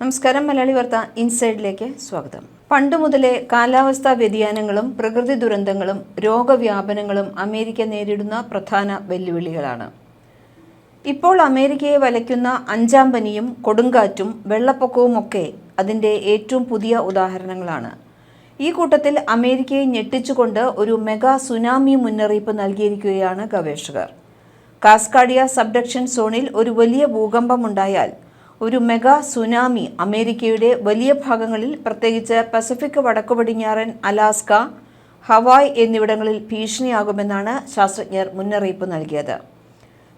നമസ്കാരം മലയാളി വാർത്ത ഇൻസൈഡിലേക്ക് സ്വാഗതം. പണ്ട് മുതലേ കാലാവസ്ഥാ വ്യതിയാനങ്ങളും പ്രകൃതി ദുരന്തങ്ങളും രോഗവ്യാപനങ്ങളും അമേരിക്ക നേരിടുന്ന പ്രധാന വെല്ലുവിളികളാണ്. ഇപ്പോൾ അമേരിക്കയെ വലയ്ക്കുന്ന അഞ്ചാം പനിയും കൊടുങ്കാറ്റും വെള്ളപ്പൊക്കവും ഒക്കെ അതിന്റെ ഏറ്റവും പുതിയ ഉദാഹരണങ്ങളാണ്. ഈ കൂട്ടത്തിൽ അമേരിക്കയെ ഞെട്ടിച്ചുകൊണ്ട് ഒരു മെഗാ സുനാമി മുന്നറിയിപ്പ് നൽകിയിരിക്കുകയാണ് ഗവേഷകർ. കാസ്കാഡിയ സബ്ഡക്ഷൻ സോണിൽ ഒരു വലിയ ഭൂകമ്പമുണ്ടായാൽ ഒരു മെഗാ സുനാമി അമേരിക്കയുടെ വലിയ ഭാഗങ്ങളിൽ പ്രത്യേകിച്ച് പസഫിക് വടക്കു പടിഞ്ഞാറൻ അലാസ്ക ഹവായ് എന്നിവിടങ്ങളിൽ ഭീഷണിയാകുമെന്നാണ് ശാസ്ത്രജ്ഞർ മുന്നറിയിപ്പ് നൽകിയത്.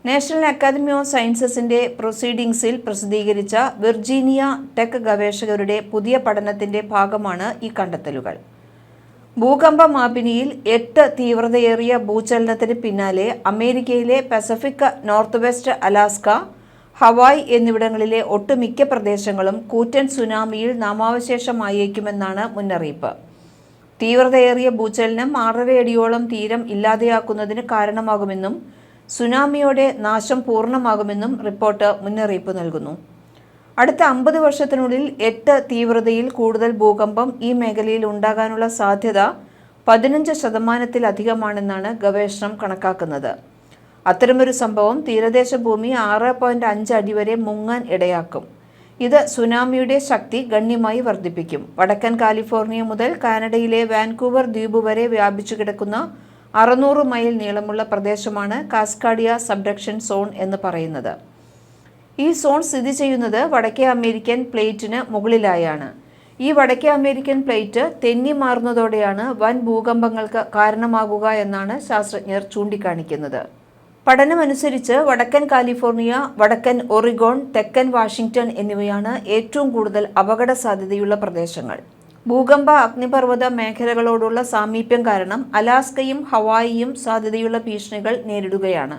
നാഷണൽ അക്കാദമി ഓഫ് സയൻസസിന്റെ പ്രൊസീഡിംഗ്സിൽ പ്രസിദ്ധീകരിച്ച വിർജീനിയ ടെക് ഗവേഷകരുടെ പുതിയ പഠനത്തിന്റെ ഭാഗമാണ് ഈ കണ്ടെത്തലുകൾ. ഭൂകമ്പ മാപിനിയിൽ എട്ട് തീവ്രതയേറിയ ഭൂചലനത്തിന് പിന്നാലെ അമേരിക്കയിലെ Pacific north west Alaska Hawaii എന്നിവിടങ്ങളിലെ ഒട്ടുമിക്ക പ്രദേശങ്ങളും കൂറ്റൻ സുനാമിയിൽ നാമാവശേഷമായേക്കുമെന്നാണ് മുന്നറിയിപ്പ്. തീവ്രതയേറിയ ഭൂചലനം ആറരയടിയോളം തീരം ഇല്ലാതെയാക്കുന്നതിന് കാരണമാകുമെന്നും സുനാമിയോടെ നാശം പൂർണമാകുമെന്നും റിപ്പോർട്ട് മുന്നറിയിപ്പ് നൽകുന്നു. അടുത്ത അമ്പത് വർഷത്തിനുള്ളിൽ എട്ട് തീവ്രതയിൽ കൂടുതൽ ഭൂകമ്പം ഈ മേഖലയിൽ ഉണ്ടാകാനുള്ള സാധ്യത പതിനഞ്ച് ശതമാനത്തിലധികമാണെന്നാണ് ഗവേഷണം കണക്കാക്കുന്നത്. അത്തരമൊരു സംഭവം തീരദേശ ഭൂമി ആറ് പോയിന്റ് അഞ്ച് അടി വരെ മുങ്ങാൻ ഇടയാക്കും. ഇത് സുനാമിയുടെ ശക്തി ഗണ്യമായി വർദ്ധിപ്പിക്കും. വടക്കൻ കാലിഫോർണിയ മുതൽ കാനഡയിലെ വാൻകൂവർ ദ്വീപ് വരെ വ്യാപിച്ചു കിടക്കുന്ന അറുന്നൂറ് മൈൽ നീളമുള്ള പ്രദേശമാണ് കാസ്കാഡിയ സബ്ഡക്ഷൻ സോൺ എന്ന് പറയുന്നത്. ഈ സോൺ സ്ഥിതി ചെയ്യുന്നത് വടക്കേ അമേരിക്കൻ പ്ലേറ്റിന് മുകളിലായാണ്. ഈ വടക്കേ അമേരിക്കൻ പ്ലേറ്റ് തെന്നി മാറുന്നതോടെയാണ് വൻ ഭൂകമ്പങ്ങൾക്ക് കാരണമാകുക എന്നാണ് ശാസ്ത്രജ്ഞർ ചൂണ്ടിക്കാണിക്കുന്നത്. പഠനമനുസരിച്ച് വടക്കൻ കാലിഫോർണിയ വടക്കൻ ഒറിഗോൺ തെക്കൻ വാഷിംഗ്ടൺ എന്നിവയാണ് ഏറ്റവും കൂടുതൽ അപകട സാധ്യതയുള്ള പ്രദേശങ്ങൾ. ഭൂകമ്പ അഗ്നിപർവത മേഖലകളോടുള്ള സാമീപ്യം കാരണം അലാസ്കയും ഹവായിയും സാധ്യതയുള്ള ഭീഷണികൾ നേരിടുകയാണ്.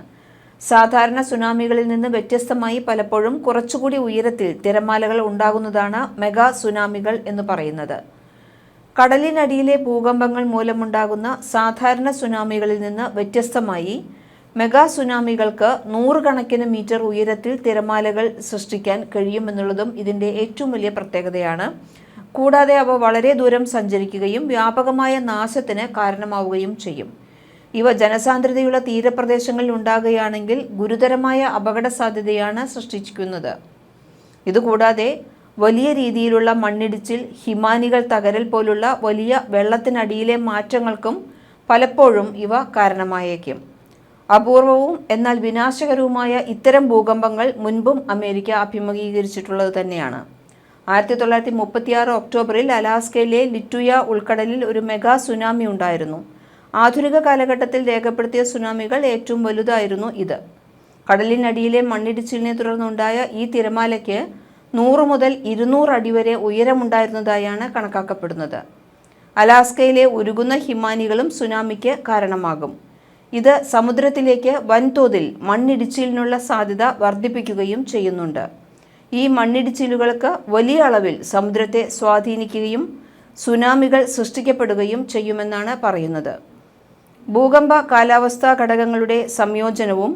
സാധാരണ സുനാമികളിൽ നിന്ന് വ്യത്യസ്തമായി പലപ്പോഴും കുറച്ചുകൂടി ഉയരത്തിൽ തിരമാലകൾ ഉണ്ടാകുന്നതാണ് മെഗാ സുനാമികൾ എന്ന് പറയുന്നത്. കടലിനടിയിലെ ഭൂകമ്പങ്ങൾ മൂലമുണ്ടാകുന്ന സാധാരണ സുനാമികളിൽ നിന്ന് വ്യത്യസ്തമായി മെഗാ സുനാമികൾക്ക് നൂറുകണക്കിന് മീറ്റർ ഉയരത്തിൽ തിരമാലകൾ സൃഷ്ടിക്കാൻ കഴിയുമെന്നുള്ളതും ഇതിന്റെ ഏറ്റവും വലിയ പ്രത്യേകതയാണ്. കൂടാതെ അവ വളരെ ദൂരം സഞ്ചരിക്കുകയും വ്യാപകമായ നാശത്തിന് കാരണമാവുകയും ചെയ്യും. ഇവ ജനസാന്ദ്രതയുള്ള തീരപ്രദേശങ്ങളിൽ ഉണ്ടാകുകയാണെങ്കിൽ ഗുരുതരമായ അപകട സാധ്യതയാണ് സൃഷ്ടിക്കുന്നത്. ഇതുകൂടാതെ വലിയ രീതിയിലുള്ള മണ്ണിടിച്ചിൽ ഹിമാനികൾ തകരൽ പോലുള്ള വലിയ വെള്ളത്തിനടിയിലെ മാറ്റങ്ങൾക്കും പലപ്പോഴും ഇവ കാരണമായേക്കും. അപൂർവവും എന്നാൽ വിനാശകരവുമായ ഇത്തരം ഭൂകമ്പങ്ങൾ മുൻപും അമേരിക്ക അഭിമുഖീകരിച്ചിട്ടുള്ളത് തന്നെയാണ്. ആയിരത്തി തൊള്ളായിരത്തി മുപ്പത്തിയാറ് ഒക്ടോബറിൽ അലാസ്കയിലെ ലിറ്റുയ ഉൾക്കടലിൽ ഒരു മെഗാ സുനാമി ഉണ്ടായിരുന്നു. ആധുനിക കാലഘട്ടത്തിൽ രേഖപ്പെടുത്തിയ സുനാമികൾ ഏറ്റവും വലുതായിരുന്നു ഇത്. കടലിനടിയിലെ മണ്ണിടിച്ചിലിനെ തുടർന്നുണ്ടായ ഈ തിരമാലയ്ക്ക് നൂറ് മുതൽ ഇരുന്നൂറ് അടി വരെ ഉയരമുണ്ടായിരുന്നതായാണ് കണക്കാക്കപ്പെടുന്നത്. അലാസ്കയിലെ ഉരുകുന്ന ഹിമാനികളും സുനാമിക്ക് കാരണമാകും. ഇത് സമുദ്രത്തിലേക്ക് വൻതോതിൽ മണ്ണിടിച്ചിലിനുള്ള സാധ്യത വർദ്ധിപ്പിക്കുകയും ചെയ്യുന്നുണ്ട്. ഈ മണ്ണിടിച്ചിലുകൾക്ക് വലിയ അളവിൽ സമുദ്രത്തെ സ്വാധീനിക്കുകയും സുനാമികൾ സൃഷ്ടിക്കപ്പെടുകയും ചെയ്യുമെന്നാണ് പറയുന്നത്. ഭൂകമ്പ കാലാവസ്ഥാ ഘടകങ്ങളുടെ സംയോജനവും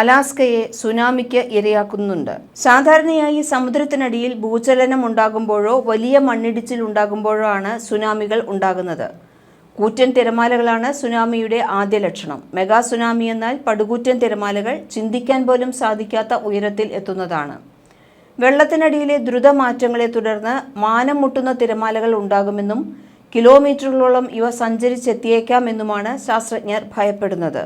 അലാസ്കയെ സുനാമിക്ക് ഇരയാക്കുന്നുണ്ട്. സാധാരണയായി സമുദ്രത്തിനടിയിൽ ഭൂചലനം ഉണ്ടാകുമ്പോഴോ വലിയ മണ്ണിടിച്ചിൽ ഉണ്ടാകുമ്പോഴോ ആണ് സുനാമികൾ ഉണ്ടാകുന്നത്. കൂറ്റൻ തിരമാലകളാണ് സുനാമിയുടെ ആദ്യ ലക്ഷണം. മെഗാ സുനാമി എന്നാൽ പടുകൂറ്റൻ തിരമാലകൾ ചിന്തിക്കാൻ പോലും സാധിക്കാത്ത ഉയരത്തിൽ എത്തുന്നതാണ്. വെള്ളത്തിനടിയിലെ ദ്രുത മാറ്റങ്ങളെ തുടർന്ന് മാനം മുട്ടുന്ന തിരമാലകൾ ഉണ്ടാകുമെന്നും കിലോമീറ്ററുകളോളം ഇവ സഞ്ചരിച്ചെത്തിയേക്കാമെന്നുമാണ് ശാസ്ത്രജ്ഞർ ഭയപ്പെടുന്നത്.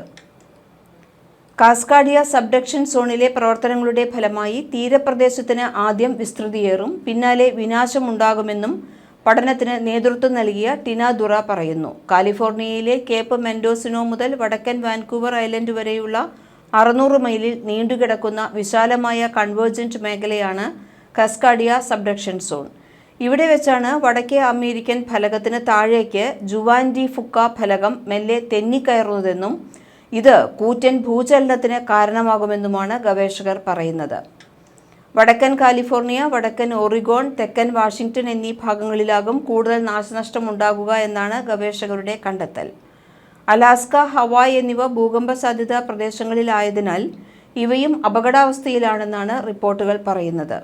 കാസ്കാഡിയ സബ്ഡക്ഷൻ സോണിലെ പ്രവർത്തനങ്ങളുടെ ഫലമായി തീരപ്രദേശത്തിന് ആദ്യം വിസ്തൃതിയേറും പിന്നാലെ വിനാശമുണ്ടാകുമെന്നും പഠനത്തിന് നേതൃത്വം നൽകിയ ടിന ദുറ പറയുന്നു. കാലിഫോർണിയയിലെ കേപ്പ് മെൻഡോസിനോ മുതൽ വടക്കൻ വാൻകൂവർ ഐലൻഡ് വരെയുള്ള അറുന്നൂറ് മൈലിൽ നീണ്ടുകിടക്കുന്ന വിശാലമായ കൺവേർജന്റ് മേഖലയാണ് കസ്കാഡിയ സബ്ഡക്ഷൻ സോൺ. ഇവിടെ വെച്ചാണ് വടക്കേ അമേരിക്കൻ ഫലകത്തിന് താഴേക്ക് ജുവാൻഡി ഫുക്ക ഫലകം മെല്ലെ തെന്നിക്കയറുന്നതെന്നും ഇത് കൂറ്റൻ ഭൂചലനത്തിന് കാരണമാകുമെന്നുമാണ് ഗവേഷകർ പറയുന്നത്. വടക്കൻ കാലിഫോർണിയ വടക്കൻ ഒറിഗോൺ തെക്കൻ വാഷിംഗ്ടൺ എന്നീ ഭാഗങ്ങളിലാകും കൂടുതൽ നാശനഷ്ടം ഉണ്ടാകുക എന്നാണ് ഗവേഷകരുടെ കണ്ടെത്തൽ. അലാസ്ക ഹവായ് എന്നിവ ഭൂകമ്പ സാധ്യതാ പ്രദേശങ്ങളിലായതിനാൽ ഇവയും അപകടാവസ്ഥയിലാണെന്നാണ് റിപ്പോർട്ടുകൾ പറയുന്നത്.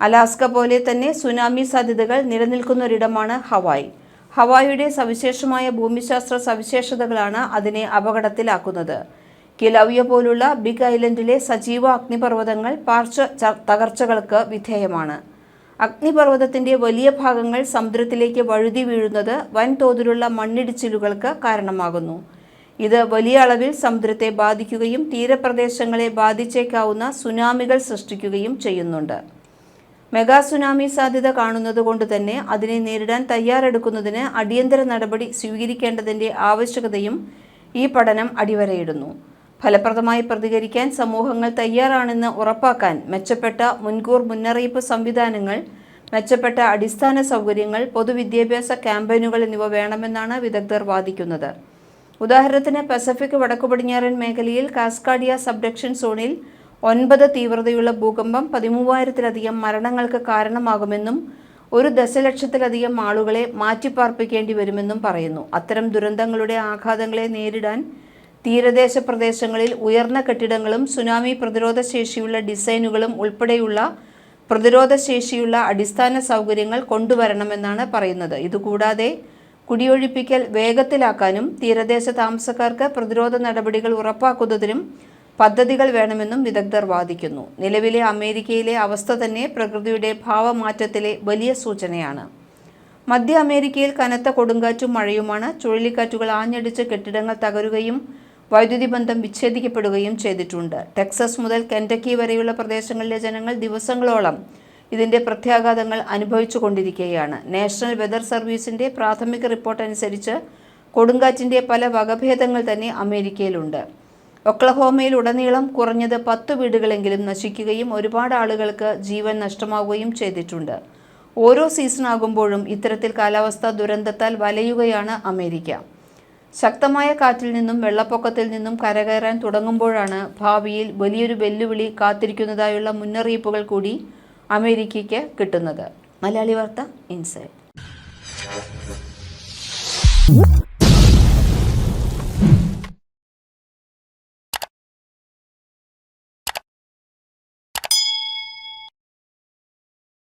അലാസ്ക പോലെ തന്നെ സുനാമി സാധ്യതകൾ നിലനിൽക്കുന്നൊരിടമാണ് ഹവായ്. ഹവായിയുടെ സവിശേഷമായ ഭൂമിശാസ്ത്ര സവിശേഷതകളാണ് അതിനെ അപകടത്തിലാക്കുന്നത്. കിലവ്യ പോലുള്ള ബിഗ് ഐലൻഡിലെ സജീവ അഗ്നിപർവതങ്ങൾ പാർശ്വ തകർച്ചകൾക്ക് വിധേയമാണ്. അഗ്നിപർവതത്തിന്റെ വലിയ ഭാഗങ്ങൾ സമുദ്രത്തിലേക്ക് വഴുതി വീഴുന്നത് വൻതോതിലുള്ള മണ്ണിടിച്ചിലുകൾക്ക് കാരണമാകുന്നു. ഇത് വലിയ അളവിൽ സമുദ്രത്തെ ബാധിക്കുകയും തീരപ്രദേശങ്ങളെ ബാധിച്ചേക്കാവുന്ന സുനാമികൾ സൃഷ്ടിക്കുകയും ചെയ്യുന്നുണ്ട്. മെഗാ സുനാമി സാധ്യത കാണുന്നതുകൊണ്ട് തന്നെ അതിനെ നേരിടാൻ തയ്യാറെടുക്കുന്നതിന് അടിയന്തര നടപടി സ്വീകരിക്കേണ്ടതിന്റെ ആവശ്യകതയും ഈ പഠനം അടിവരയിടുന്നു. ഫലപ്രദമായി പ്രതികരിക്കാൻ സമൂഹങ്ങൾ തയ്യാറാണെന്ന് ഉറപ്പാക്കാൻ മെച്ചപ്പെട്ട മുൻകൂർ മുന്നറിയിപ്പ് സംവിധാനങ്ങൾ മെച്ചപ്പെട്ട അടിസ്ഥാന സൗകര്യങ്ങൾ പൊതുവിദ്യാഭ്യാസ ക്യാമ്പയിനുകൾ എന്നിവ വേണമെന്നാണ് വിദഗ്ധർ വാദിക്കുന്നത്. ഉദാഹരണത്തിന് പസഫിക് വടക്കു പടിഞ്ഞാറൻ മേഖലയിൽ കാസ്കാഡിയ സബ്ഡക്ഷൻ സോണിൽ ഒൻപത് തീവ്രതയുള്ള ഭൂകമ്പം പതിമൂവായിരത്തിലധികം മരണങ്ങൾക്ക് കാരണമാകുമെന്നും ഒരു ദശലക്ഷത്തിലധികം ആളുകളെ മാറ്റിപ്പാർപ്പിക്കേണ്ടി വരുമെന്നും പറയുന്നു. അത്തരം ദുരന്തങ്ങളുടെ ആഘാതങ്ങളെ നേരിടാൻ തീരദേശ പ്രദേശങ്ങളിൽ ഉയർന്ന കെട്ടിടങ്ങളും സുനാമി പ്രതിരോധ ശേഷിയുള്ള ഡിസൈനുകളും ഉൾപ്പെടെയുള്ള പ്രതിരോധ ശേഷിയുള്ള അടിസ്ഥാന സൗകര്യങ്ങൾ കൊണ്ടുവരണമെന്നാണ് പറയുന്നത്. ഇതുകൂടാതെ കുടിയൊഴിപ്പിക്കൽ വേഗത്തിലാക്കാനും തീരദേശ താമസക്കാർക്ക് പ്രതിരോധ നടപടികൾ ഉറപ്പാക്കുന്നതിനും പദ്ധതികൾ വേണമെന്നും വിദഗ്ധർ വാദിക്കുന്നു. നിലവിലെ അമേരിക്കയിലെ അവസ്ഥ തന്നെ പ്രകൃതിയുടെ ഭാവമാറ്റത്തിലെ വലിയ സൂചനയാണ്. മധ്യ അമേരിക്കയിൽ കനത്ത കൊടുങ്കാറ്റും മഴയുമാണ്. ചുഴലിക്കാറ്റുകൾ ആഞ്ഞടിച്ച് കെട്ടിടങ്ങൾ തകരുകയും വൈദ്യുതി ബന്ധം വിച്ഛേദിക്കപ്പെടുകയും ചെയ്തിട്ടുണ്ട്. ടെക്സസ് മുതൽ കെന്റക്കി വരെയുള്ള പ്രദേശങ്ങളിലെ ജനങ്ങൾ ദിവസങ്ങളോളം ഇതിന്റെ പ്രത്യാഘാതങ്ങൾ അനുഭവിച്ചു കൊണ്ടിരിക്കുകയാണ്. നാഷണൽ വെതർ സർവീസിന്റെ പ്രാഥമിക റിപ്പോർട്ട് അനുസരിച്ച് കൊടുങ്കാറ്റിന്റെ പല വകഭേദങ്ങൾ തന്നെ അമേരിക്കയിലുണ്ട്. ഒക്ലഹോമയിൽ ഉടനീളം കുറഞ്ഞത് പത്ത് വീടുകളെങ്കിലും നശിക്കുകയും ഒരുപാട് ആളുകൾക്ക് ജീവൻ നഷ്ടമാവുകയും ചെയ്തിട്ടുണ്ട്. ഓരോ സീസൺ ആകുമ്പോഴും ഇത്തരത്തിൽ കാലാവസ്ഥാ ദുരന്തത്താൽ വലയുകയാണ് അമേരിക്ക. ശക്തമായ കാറ്റിൽ നിന്നും വെള്ളപ്പൊക്കത്തിൽ നിന്നും കരകയറാൻ തുടങ്ങുമ്പോഴാണ് ഭാവിയിൽ വലിയൊരു വെല്ലുവിളി കാത്തിരിക്കുന്നതായുള്ള മുന്നറിയിപ്പുകൾ കൂടി അമേരിക്കയ്ക്ക് കിട്ടുന്നത്. മലയാളി വാർത്ത ഇൻസൈഡ്